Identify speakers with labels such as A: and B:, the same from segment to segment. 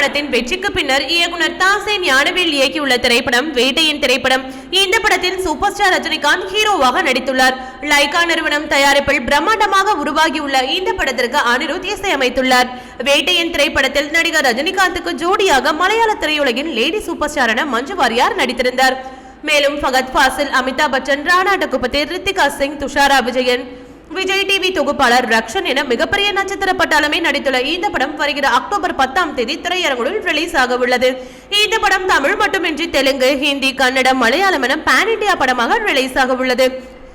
A: படத்தின் வெற்றிக்கு பின்னர் இயக்குனர் தாசே ஞானவேல் இயக்கியுள்ள திரைப்படம் வேட்டையின் திரைப்படம். இந்த படத்தில் சூப்பர் ஸ்டார் ரஜினிகாந்த் ஹீரோவாக நடித்துள்ளார். லைகா நிறுவனம் தயாரிப்பில் பிரம்மாண்டமாக உருவாகியுள்ள இந்த படத்திற்கு அனிருத் இசையமைத்துள்ளார் வேட்டையின் திரைப்படத்தில் நடிகர் ரஜினிகாந்துக்கு ஜோடியாக மலையாள திரையுலகின் லேடி சூப்பர் ஸ்டாரான மஞ்சு வாரியார் நடித்திருந்தார். மேலும் ஃபகத் ஃபாசில் அமிதாப் பச்சன் ராணா டகுபதி ரித்திகா சிங் துஷாரா விஜயன் விஜய் டிவி தொகுப்பாளர் ரக்ஷன் என மிகப்பெரிய நட்சத்திர பட்டாளமே நடித்துள்ள இந்த படம் வருகிற அக்டோபர் பத்தாம் தேதி திரையரங்குகளில் ரிலீஸ் ஆக உள்ளது. இந்த படம் தமிழ் மட்டுமின்றி தெலுங்கு ஹிந்தி கன்னடம் மலையாளம் என பேன் இண்டியா படமாக ரிலீஸ் ஆக உள்ளது.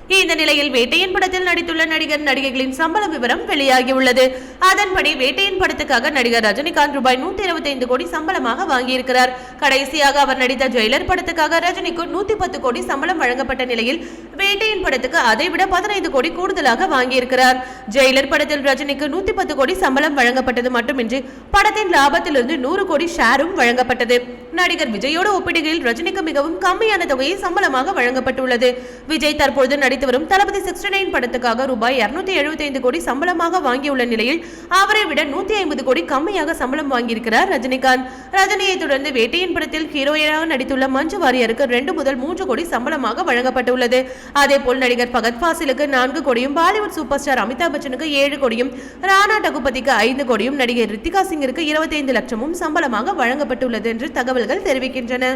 A: இந்த நிலையில் வேட்டையின் படத்தில் நடித்துள்ள நடிகர் நடிகைகளின் சம்பள விவரம் வெளியாகியுள்ளது. அதன்படி வேட்டையின் படத்துக்காக நடிகர் ரஜினிகாந்த் ரூபாய் நூத்தி இருபத்தி ஐந்து கோடி சம்பளமாக வாங்கியிருக்கிறார். கடைசியாக அவர் நடித்த ஜெயிலர் படத்துக்காக ரஜினிக்கு நூத்தி பத்து கோடி சம்பளம் வழங்கப்பட்ட நிலையில் வேட்டையின் படத்துக்கு அதைவிட பதினைந்து கோடி கூடுதலாக வாங்கியிருக்கிறார். ஜெயிலர் படத்தில் ரஜினிக்கு நூத்தி பத்து கோடி சம்பளம் வழங்கப்பட்டது மட்டுமின்றி படத்தின் லாபத்திலிருந்து நூறு கோடி ஷேரும் வழங்கப்பட்டது. நடிகர் விஜயோடு ஒப்பிடுகையில் ரஜினிக்கு மிகவும் கம்மியான தொகையை சம்பளமாக வழங்கப்பட்டுள்ளது. விஜய் தற்பொழுது நடித்து வரும் தளபதி சிக்ஸ்டி நைன் படத்துக்காக ரூபாய் இருநூத்தி எழுபத்தி ஐந்து கோடி சம்பளமாக வாங்கியுள்ள நிலையில் அவரை விட நூத்தி ஐம்பது கோடி கம்மியாக சம்பளம் வாங்கியிருக்கிறார் ரஜினிகாந்த். ரஜினியை தொடர்ந்து வேட்டையின் படத்தில் ஹீரோயினாக நடித்துள்ள மஞ்சு வாரியருக்கு ரெண்டு முதல் மூன்று கோடி சம்பளமாக வழங்கப்பட்டுள்ளது. அதே போல் நடிகர் பகத் பாசிலுக்கு நான்கு கோடியும் பாலிவுட் சூப்பர் ஸ்டார் அமிதாப் பச்சனுக்கு ஏழு கோடியும் ராணா டகுபதிக்கு ஐந்து கோடியும் நடிகை ரித்திகா சிங்கிற்கு இருபத்தைந்து லட்சமும் சம்பளமாக வழங்கப்பட்டுள்ளது என்று தகவல்கள் தெரிவிக்கின்றன.